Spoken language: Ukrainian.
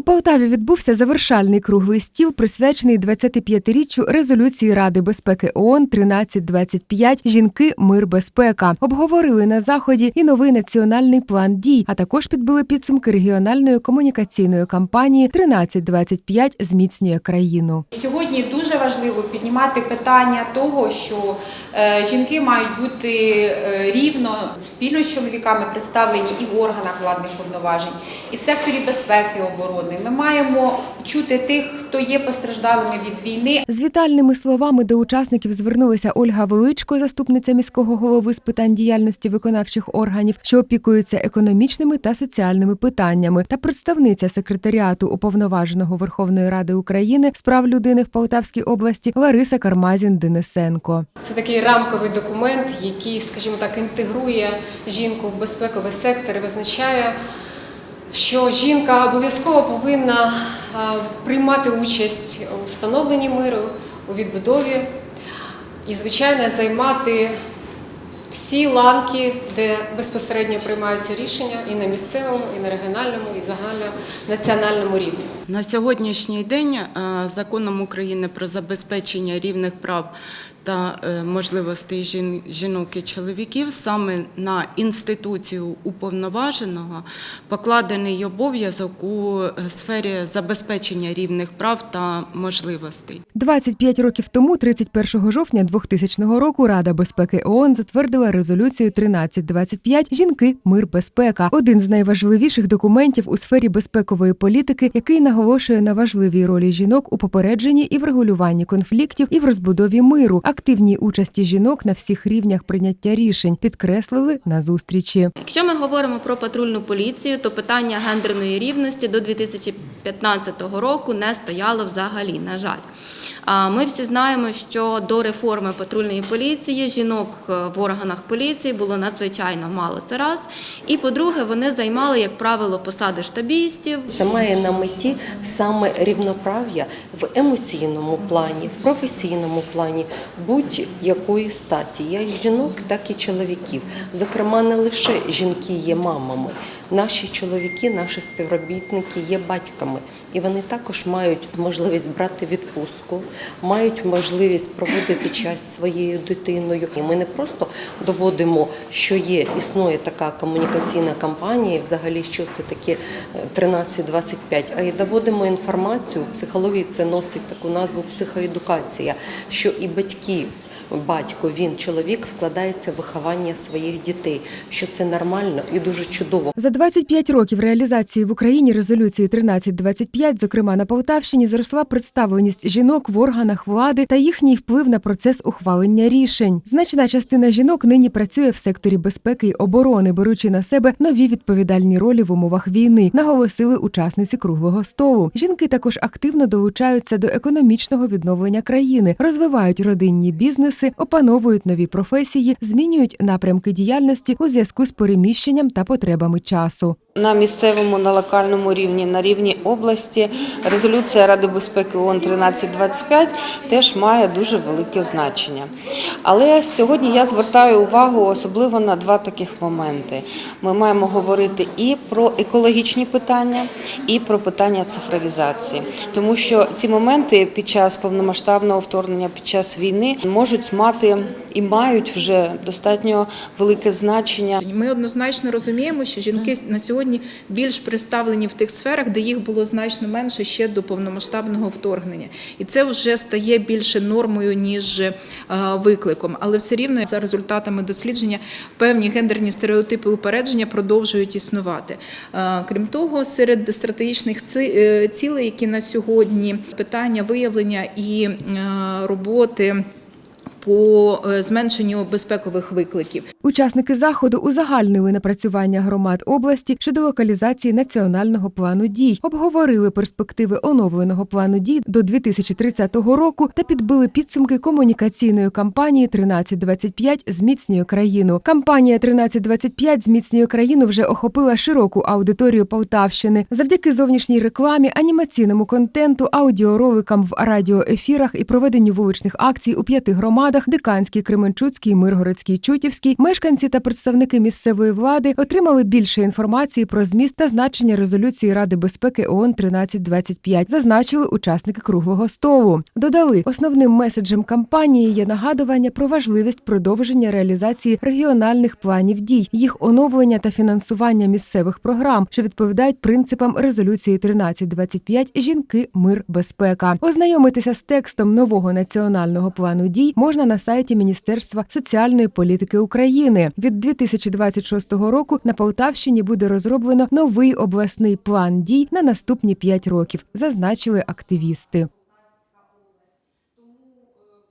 У Полтаві відбувся завершальний круглий стіл, присвячений 25-річчю резолюції Ради безпеки ООН 1325 Жінки, мир, безпека. Обговорили на заході і новий національний план дій, а також підбили підсумки регіональної комунікаційної кампанії 1325 зміцнює країну. Сьогодні дуже важливо піднімати питання того, що е, жінки мають бути е, рівно спільно з чоловіками представлені і в органах владних повноважень, і в секторі безпеки і оборони. Ми маємо чути тих, хто є постраждалими від війни, З вітальними словами до учасників звернулася Ольга Величко, заступниця міського голови з питань діяльності виконавчих органів, що опікуються економічними та соціальними питаннями, та представниця секретаріату уповноваженого Верховної Ради України з прав людини в Полтавській області Лариса Кармазін Денисенко. Це такий рамковий документ, який, скажімо так, інтегрує жінку в безпековий сектор і визначає, що жінка обов'язково повинна приймати участь у встановленні миру, у відбудові і, звичайно, займати всі ланки, де безпосередньо приймаються рішення і на місцевому, і на регіональному, і загальнонаціональному рівні. На сьогоднішній день е, законом України про забезпечення рівних прав та е, можливостей жінок і чоловіків саме на інституцію уповноваженого покладений обов'язок у е, сфері забезпечення рівних прав та можливостей. 25 років тому, 31 жовтня 2000 року, Рада безпеки ООН затвердила резолюцію 1325 Жінки, мир, безпека один з найважливіших документів у сфері безпекової політики, який наголошує на важливій ролі жінок у попередженні і врегулюванні конфліктів і в розбудові миру, активній участі жінок на всіх рівнях прийняття рішень, підкреслили на зустрічі. Якщо ми говоримо про патрульну поліцію, то питання гендерної рівності до 2015 року не стояло взагалі, на жаль. Ми всі знаємо, що до реформи патрульної поліції жінок е, в органах поліції було надзвичайно мало. Це раз. І по-друге, вони займали, як правило, посади штабістів, Це має на меті саме рівноправ'я в емоційному плані, в професійному плані будь-якої статі, як жінок, так і чоловіків. Зокрема, не лише жінки є мамами. Наші чоловіки, наші співробітники є батьками, і вони також мають можливість брати відпустку, мають можливість проводити час своєю дитиною. І ми не просто доводимо, що є, існує така комунікаційна кампанія, і взагалі що це таке е, 1325, а й доводимо інформацію. В психології це носить таку назву психоедукація, що і батьки. Батько, він чоловік вкладається в виховання своїх дітей, що це нормально і дуже чудово. За 25 років реалізації в Україні резолюції 1325, зокрема на Полтавщині, зросла представленість жінок в органах влади та їхній вплив на процес ухвалення рішень. Значна частина жінок нині працює в секторі безпеки й оборони, беручи на себе нові відповідальні ролі в умовах війни, наголосили учасниці круглого столу. Жінки також активно долучаються до економічного відновлення країни, розвивають родинні бізнеси, опановують нові професії, змінюють напрямки діяльності у зв'язку з переміщенням та потребами часу. На місцевому, на локальному рівні, на рівні області резолюція Ради безпеки ООН 1325 теж має дуже велике значення. Але сьогодні я звертаю увагу особливо на два таких моменти. Ми маємо говорити і про екологічні питання, і про питання цифровізації, тому що ці моменти під час повномасштабного вторгнення, під час війни можуть мати і мають вже достатньо велике значення Ми однозначно розуміємо, що жінки на сьогодні більш представлені в тих сферах, де їх було значно менше ще до повномасштабного вторгнення, і це вже стає більше нормою ніж е, викликом. Але все рівно за результатами дослідження певні гендерні стереотипи упередження продовжують існувати. Е, Крім того, серед стратегічних е, цілей, які на сьогодні питання виявлення і роботи. По е, зменшенню безпекових викликів Учасники заходу узагальнили напрацювання громад області щодо локалізації національного плану дій, обговорили перспективи оновленого плану дій до 2030 року та підбили підсумки комунікаційної кампанії «1325 зміцнює країну. Кампанія «1325 зміцнює країну вже охопила широку аудиторію Полтавщини завдяки зовнішній рекламі, анімаційному контенту, аудіороликам в радіоефірах і проведенню вуличних акцій у п'яти громадах. Громадах Диканський, Кременчуцький, Миргородський, Чутівський, мешканці та представники місцевої влади отримали більше інформації про зміст та значення резолюції Ради безпеки ООН 1325, зазначили учасники круглого столу. Додали, основним меседжем кампанії є нагадування про важливість продовження реалізації регіональних планів дій, їх оновлення та фінансування місцевих програм, що відповідають принципам резолюції 1325 Жінки, мир, безпека. Ознайомитися з текстом нового національного плану дій можна на сайті Міністерства соціальної політики України. Від 2026 року на Полтавщині буде розроблено новий обласний план дій на наступні 5 років, зазначили активісти.